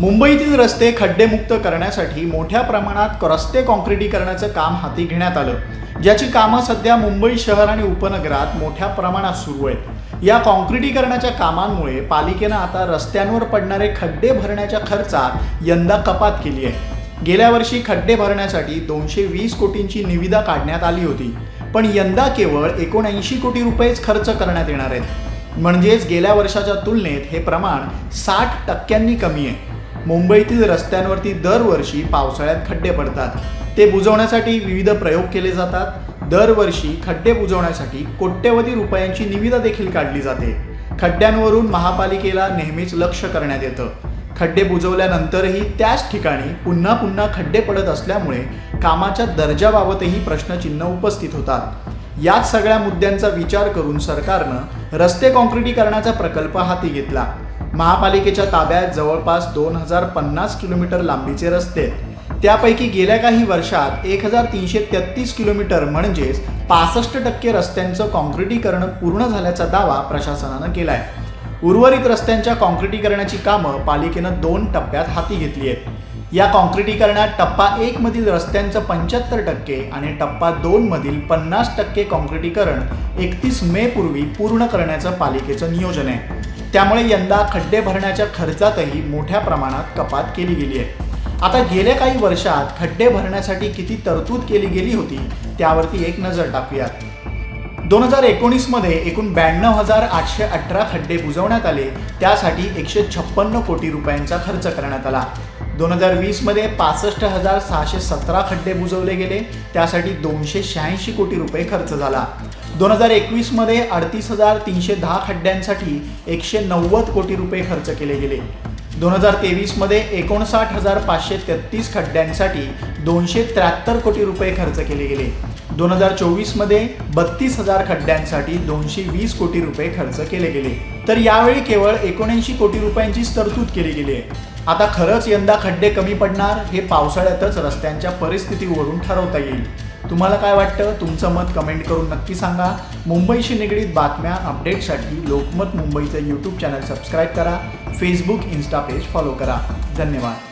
मुंबईतील रस्ते खड्डेमुक्त करण्यासाठी मोठ्या प्रमाणात रस्ते काँक्रिटीकरणाचं काम हाती घेण्यात आलं ज्याची कामं सध्या मुंबई शहर आणि उपनगरात मोठ्या प्रमाणात सुरू आहेत. या काँक्रिटीकरणाच्या कामांमुळे पालिकेनं आता रस्त्यांवर पडणारे खड्डे भरण्याच्या खर्चात यंदा कपात केली आहे. गेल्या वर्षी खड्डे भरण्यासाठी दोनशे वीस कोटींची निविदा काढण्यात आली होती पण यंदा केवळ एकोणऐंशी कोटी रुपयेच खर्च करण्यात येणार आहेत. म्हणजेच गेल्या वर्षाच्या तुलनेत हे प्रमाण साठ टक्क्यांनी कमी आहे. मुंबईतील रस्त्यांवरती दरवर्षी पावसाळ्यात खड्डे पडतात. ते बुजवण्यासाठी विविध प्रयोग केले जातात. दरवर्षी खड्डे बुजवण्यासाठी कोट्यवधी रुपयांची निविदा देखील काढली जाते. खड्ड्यांवरून महापालिकेला नेहमीच लक्ष करण्यात येतं. खड्डे बुजवल्यानंतरही त्याच ठिकाणी पुन्हा पुन्हा खड्डे पडत असल्यामुळे कामाच्या दर्जाबाबतही प्रश्नचिन्ह उपस्थित होतात. याच सगळ्या मुद्द्यांचा विचार करून सरकारनं रस्ते काँक्रिटीकरणाचा प्रकल्प हाती घेतला. महापालिकेच्या ताब्यात जवळपास दोन हजार पन्नास किलोमीटर लांबीचे रस्ते. आहेत त्यापैकी गेल्या काही वर्षात एक हजार तीनशे तेहतीस किलोमीटर म्हणजेच पासष्ट टक्के रस्त्यांचं काँक्रिटीकरण पूर्ण झाल्याचा दावा प्रशासनानं केला आहे उर्वरित रस्त्यांच्या काँक्रिटीकरणाची कामं पालिकेनं दोन टप्प्यात हाती घेतली आहेत. या काँक्रिटीकरणात टप्पा एक मधील रस्त्यांचं पंच्याहत्तर टक्के आणि टप्पा दोन मधील पन्नास टक्के काँक्रिटीकरण एकतीस मे पूर्वी पूर्ण करण्याचं पालिकेचं नियोजन आहे. त्यामुळे यंदा खड्डे भरण्याच्या खर्चातही मोठ्या प्रमाणात कपात केली गेली आहे. आता गेल्या काही वर्षात खड्डे भरण्यासाठी किती तरतूद केली गेली होती त्यावरती एक नजर टाकूयात. दोन हजार एकोणीसमध्ये एकूण ब्याण्णव हजार आठशे अठरा खड्डे बुजवण्यात आले त्यासाठी एकशे छप्पन्न कोटी रुपयांचा खर्च करण्यात आला. दोन हजार वीसमध्ये पासष्ट हजार सहाशे सतरा खड्डे बुजवले गेले त्यासाठी दोनशे शहाऐंशी कोटी रुपये खर्च झाला. दोन हजार एकवीसमध्ये अडतीस हजार तीनशे दहा खड्ड्यांसाठी एकशे नव्वद कोटी रुपये खर्च केले गेले. दोन हजार तेवीसमध्ये एकोणसाठ हजार पाचशे तेहतीस खड्ड्यांसाठी दोनशे त्र्याहत्तर कोटी रुपये खर्च केले गेले. दोन हजार चोवीसमध्ये बत्तीस हजार खड्ड्यांसाठी दोनशे वीस कोटी रुपये खर्च केले गेले. तर यावेळी केवळ एकोणऐंशी कोटी रुपयांचीच तरतूद केली गेली आहे. आता खरंच यंदा खड्डे कमी पडणार हे पावसाळ्यातच रस्त्यांच्या परिस्थितीवरून ठरवता येईल. तुम्हाला काय वाटतं? तुमचं मत कमेंट करून नक्की सांगा. मुंबईशी निगडीत बातम्या अपडेटसाठी लोकमत मुंबईचं यूट्यूब चॅनल सबस्क्राईब करा. फेसबुक इन्स्टा पेज फॉलो करा. धन्यवाद.